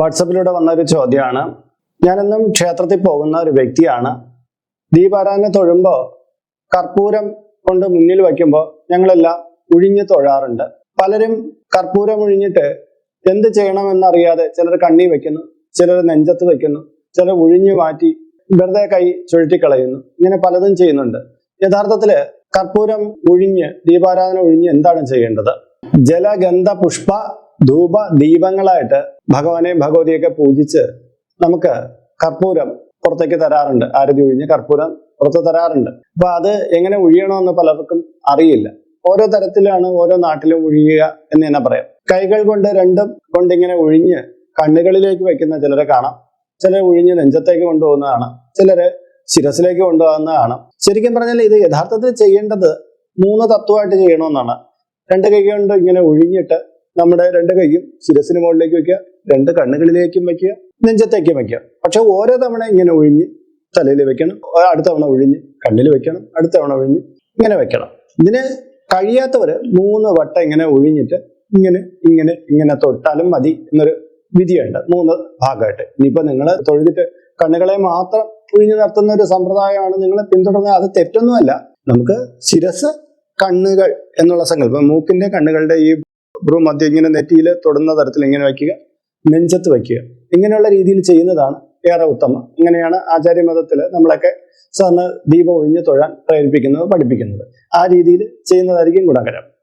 വാട്സപ്പിലൂടെ വന്ന ഒരു ചോദ്യമാണ്. ഞാനെന്നും ക്ഷേത്രത്തിൽ പോകുന്ന ഒരു വ്യക്തിയാണ്. ദീപാരാധന തൊഴുമ്പോൾ കർപ്പൂരം കൊണ്ട് മുന്നിൽ വയ്ക്കുമ്പോൾ ഞങ്ങളെല്ലാം ഉഴിഞ്ഞ് തൊഴാറുണ്ട്. പലരും കർപ്പൂരം ഉഴിഞ്ഞിട്ട് എന്ത് ചെയ്യണമെന്നറിയാതെ ചിലർ കണ്ണി വെക്കുന്നു ചിലർ നെഞ്ചത്ത് വെക്കുന്നു ചിലർ ഉഴിഞ്ഞു മാറ്റി വെറുതെ കൈ ചുഴറ്റിക്കളയുന്നു. ഇങ്ങനെ പലതും ചെയ്യുന്നുണ്ട്. യഥാർത്ഥത്തിൽ കർപ്പൂരം ഉഴിഞ്ഞ് ദീപാരാധന ഒഴിഞ്ഞ് എന്താണ് ചെയ്യേണ്ടത്? ജലഗന്ധ പുഷ്പ ധൂപ ദീപങ്ങളായിട്ട് ഭഗവാനെ ഭഗവതിയൊക്കെ പൂജിച്ച് നമുക്ക് കർപ്പൂരം പുറത്തേക്ക് തരാറുണ്ട്. ആരതി ഒഴിഞ്ഞ് കർപ്പൂരം പുറത്ത് തരാറുണ്ട്. അപ്പൊ അത് എങ്ങനെ ഒഴിയണമെന്ന് പലർക്കും അറിയില്ല. ഓരോ തരത്തിലാണ് ഓരോ നാട്ടിലും ഒഴിയുക എന്ന് തന്നെ പറയാം. കൈകൾ കൊണ്ട് രണ്ടും കൊണ്ട് ഇങ്ങനെ ഒഴിഞ്ഞ് കണ്ണുകളിലേക്ക് വെക്കുന്ന ചിലരെ കാണാം. ചിലർ ഒഴിഞ്ഞ് നെഞ്ചത്തേക്ക് കൊണ്ടുപോകുന്നതാണ്. ചിലര് ശിരസിലേക്ക് കൊണ്ടുപോകുന്ന കാണാം ശരിക്കും പറഞ്ഞാൽ ഇത് യഥാർത്ഥത്തിൽ ചെയ്യേണ്ടത് മൂന്ന് തത്വമായിട്ട് ചെയ്യണമെന്നാണ്. രണ്ട് കൈ കൊണ്ട് ഇങ്ങനെ ഒഴിഞ്ഞിട്ട് നമ്മുടെ രണ്ട് കൈയും ശിരസിന് മുകളിലേക്ക് വെക്കുക രണ്ട് കണ്ണുകളിലേക്കും വെക്കുക നെഞ്ചത്തേക്കും വെക്കുക. പക്ഷെ ഓരോ തവണ ഇങ്ങനെ ഒഴിഞ്ഞ് തലയിൽ വെക്കണം അടുത്ത തവണ ഒഴിഞ്ഞ് കണ്ണിൽ വെക്കണം അടുത്ത തവണ ഒഴിഞ്ഞ് ഇങ്ങനെ വെക്കണം. ഇതിന് കഴിയാത്തവര് മൂന്ന് വട്ടം ഇങ്ങനെ ഒഴിഞ്ഞിട്ട് ഇങ്ങനെ ഇങ്ങനെ ഇങ്ങനെ തൊട്ടാലും മതി എന്നൊരു വിധിയുണ്ട്. മൂന്ന് ഭാഗമായിട്ട്. ഇനിയിപ്പോൾ നിങ്ങൾ തൊഴുതിട്ട് കണ്ണുകളെ മാത്രം ഒഴിഞ്ഞു നടത്തുന്ന ഒരു സമ്പ്രദായമാണ് നിങ്ങൾ പിന്തുടർന്നത്. അത് തെറ്റൊന്നുമല്ല. നമുക്ക് ശിരസ് കണ്ണുകൾ എന്നുള്ള സങ്കല്പം മൂക്കിന്റെ കണ്ണുകളുടെ ഈ ഭ്രൂമധ്യം ഇങ്ങനെ നെറ്റിയിൽ തൊടുന്ന തരത്തിൽ ഇങ്ങനെ വയ്ക്കുക നെഞ്ചത്ത് വയ്ക്കുക. ഇങ്ങനെയുള്ള രീതിയിൽ ചെയ്യുന്നതാണ് ഏറെ ഉത്തമം. ഇങ്ങനെയാണ് ആചാര്യമതത്തിൽ നമ്മളൊക്കെ സാറിന് ദീപം ഒഴിഞ്ഞ് തൊഴാൻ പ്രേരിപ്പിക്കുന്നത് പഠിപ്പിക്കുന്നത്. ആ രീതിയിൽ ചെയ്യുന്നതായിരിക്കും ഗുണകരം.